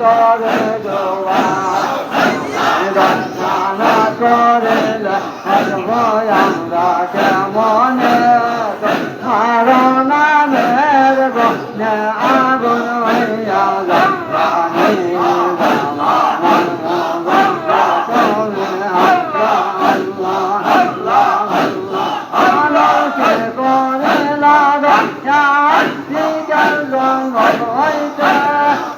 করে দোয়া প্রার্থনা করে আমরা কেমনে হারণের গনে আগুন হইয়া Yeah.